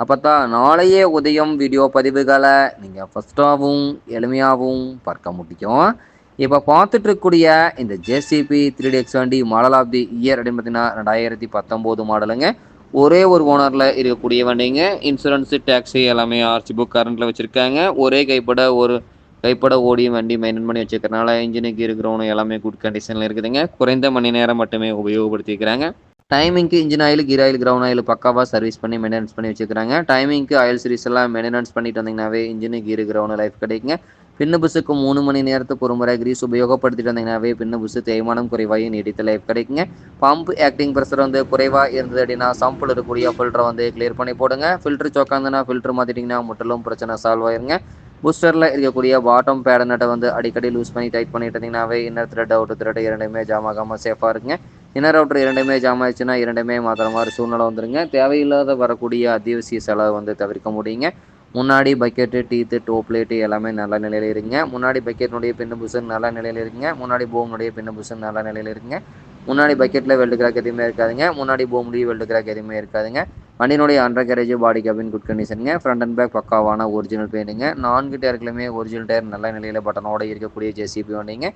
அப்போ தான் நாளைய உதயம் வீடியோ பதிவுகளை நீங்கள் ஃபஸ்ட்டாகவும் எளிமையாகவும் பார்க்க முடியும். இப்போ பார்த்துட்டு இருக்கக்கூடிய இந்த ஜேசிபி த்ரீ எக்ஸ் வண்டி மாடல் ஆஃப் தி இயர் அப்படின்னு பார்த்தீங்கன்னா ரெண்டாயிரத்தி பத்தொம்போது மாடலுங்க. ஒரே ஒரு ஓனரில் இருக்கக்கூடிய வண்டிங்க. இன்சூரன்ஸு டேக்ஸி எல்லாமே ஆர்சி புக் கரண்ட்டில் வச்சுருக்காங்க. ஒரே கைப்பட ஒரு கைப்பட ஓடியும் வண்டி மெயின்டைன் பண்ணி வச்சுருக்கறனால இன்ஜினுக்கு இருக்கிறவனும் எல்லாமே குட் கண்டிஷனில் இருக்குதுங்க. குறைந்த மணி நேரம் மட்டுமே உபயோகப்படுத்திக்கிறாங்க. டைமிங்க்கு engine oil gear oil ground oil பக்காவாக சர்வீஸ் பண்ணி மெயின்டெனன்ஸ் பண்ணி வச்சுக்கிறாங்க டைமிங்க்கு ஆயில் சீரிஸ் எல்லாம் மெயின்டெனன்ஸ் பண்ணிட்டு வந்தீங்கன்னாவே இன்ஜின் கீர் கிரவுண்ட் லைஃப் கிடைக்குங்க. பின்னு புஸுக்கு மூணு மணி நேரத்துக்கு ஒரு முறை கிரீஸ் உபயோகப்படுத்திட்டு வந்தீங்கன்னாவே பின்னு புஸு தேய்மானம் குறைவாகி நீடித்த லைஃப் கிடைக்குங்க. பம்ப் ஆக்டிங் ப்ரெஷர் வந்து குறைவாக இருந்தது அப்படின்னா சம்பில் இருக்கக்கூடிய ஃபில்டரை வந்து கிளியர் பண்ணி போடுங்க. ஃபில்டர் சோக்காந்துன்னா ஃபில்டர் மாற்றிட்டிங்கன்னா முற்றிலும் பிரச்சனை சால்வ் ஆயிருங்க. பூஸ்டரில் இருக்கக்கூடிய பாட்டம் பேட நட்டை வந்து அடிக்கடி லூஸ் பண்ணி டைட் பண்ணிட்டு இருந்தீங்கன்னாவே இன்னர் த்ரெட் அவுட் த்ரெட் இரண்டுமே ஜாம் ஆகாமல் சேஃபாக இருக்குங்க. இன்னர் அவுட்டர் இரண்டுமே ஜாம் ஆயிடுச்சுன்னா இரண்டுமே மாத்திர மாதிரி சூழ்நிலை வந்துடுங்க தேவையில்லாத வரக்கூடிய அத்தியாவசிய செலவை வந்து தவிர்க்க முடியுங்க. முன்னாடி பக்கெட்டு டீத்து டோ பிளேட்டு எல்லாமே நல்ல நிலையில் இருங்க. முன்னாடி பக்கெட்னுடைய பின்னு புஷன் நல்ல நிலையில் இருக்குங்க முன்னாடி போம்னுடைய பின்னு புஷன் நல்ல நிலையில் இருக்குங்க முன்னாடி பக்கெட்டில் வெல்டு கிராக் எதுவுமே இருக்காதுங்க. முன்னாடி போம்லேயும் வெல்டு கிராக் எதுவுமே இருக்காதுங்க. வண்டியினுடைய under carriage body cabin good கண்டிஷனுங்க front and back பக்காவான ஒரிஜினல் பெயிண்டுங்க நான்கு டயர்களுமே ஒரிஜினல் டயர் நல்ல நிலையில் பட்டனோட இருக்கக்கூடிய ஜேசிபி வண்டிங்க.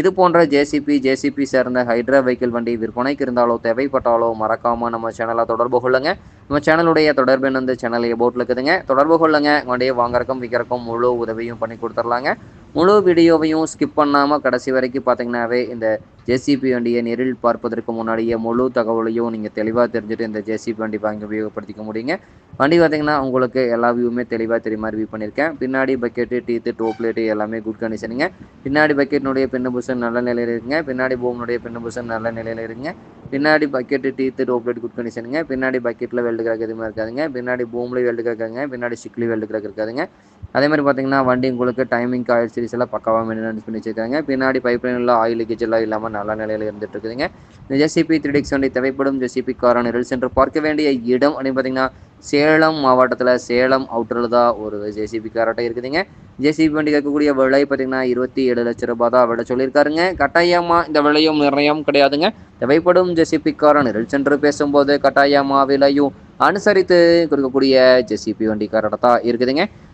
இது போன்ற ஜேசிபி ஜேசிபி சேர்ந்த ஹைட்ரா வெஹிக்கிள் வண்டி விற்பனைக்கு இருந்தாலோ தேவைப்பட்டாலோ மறக்காமல் நம்ம சேனலை தொடர்பு கொள்ளுங்க. நம்ம சேனலுடைய தொடர்பு வந்து சேனல் போட்டில் இருக்குதுங்க. தொடர்பு கொள்ளுங்க. வண்டியை வாங்குறக்கும் விற்கிறக்கும் முழு உதவியும் பண்ணி கொடுத்துர்லாங்க. முழு வீடியோவையும் ஸ்கிப் பண்ணாமல் கடைசி வரைக்கும் பார்த்தீங்கன்னாவே இந்த ஜேசிபி வண்டியை நேரில் பார்ப்பதற்கு முன்னாடியே முழு தகவலையும் நீங்கள் தெளிவாக தெரிஞ்சுட்டு இந்த ஜேசிபி வண்டி வாங்கி உபயோகப்படுத்திக்க முடியுங்க. வண்டி பார்த்தீங்கன்னா உங்களுக்கு எல்லா வியூவுமே தெளிவாக தெரிய மாதிரி வியூ பண்ணியிருக்கேன். பின்னாடி பக்கெட்டு டீத்து டோப்லேட்டு எல்லாமே குட் கண்டிஷனுங்க பின்னாடி பக்கெட்னுடைய பின்னு புஷன் நல்ல நிலையில் இருக்குங்க. பின்னாடி போம்னுடைய பின்னு புஷன் நல்ல நிலையில் இருக்குங்க. பின்னாடி bucket teeth toe plate good கண்டிஷனுங்க பின்னாடி பக்கெட்டில் வெல்டு கிராக் எதுவுமே இருக்காதுங்க. பின்னாடி பூம்லேயும் வெல்டு கிராக்குங்க பின்னாடி ஸ்டிக்லேயும் வெல்டு கிராக் இருக்காதுங்க. அதே மாதிரி பார்த்தீங்கன்னா வண்டி உங்களுக்கு டைமிங் ஆயில் சீரிஸ் எல்லாம் பக்காவாக மெயின்டெனன்ஸ் பண்ணி வச்சிருக்காங்க. பின்னாடி பைப் லைனில் ஆயில் லீக்கேஜ் எல்லாம் இல்லாமல் நல்ல நிலையில் இருந்துட்டு இருக்குதுங்க. இந்த ஜெசிபி த்ரீ டிக்ஸ் வண்டி தேவைப்படும் ஜெசிபி காரான நிரல் சென்று பார்க்க வேண்டிய இடம் அப்படின்னு பார்த்தீங்கன்னா சேலம் மாவட்டத்தில் சேலம் அவுட்டரில் தான் ஒரு ஜேசிபி காராட்டம் இருக்குதுங்க. ஜேசிபி வண்டி கேட்கக்கூடிய விலை பார்த்தீங்கன்னா இருபத்தி ஏழு லட்ச ரூபாய் தான் விலை சொல்லியிருக்காருங்க. கட்டாயமாக இந்த விலையும் நிர்ணயம் கிடையாதுங்க. தேவைப்படும் ஜெசிபி காரான ரில் சென்று பேசும்போது கட்டாயமாக விலையும் அனுசரித்து கொடுக்கக்கூடிய ஜெசிபி வண்டி காராட்டம் தான் இருக்குதுங்க.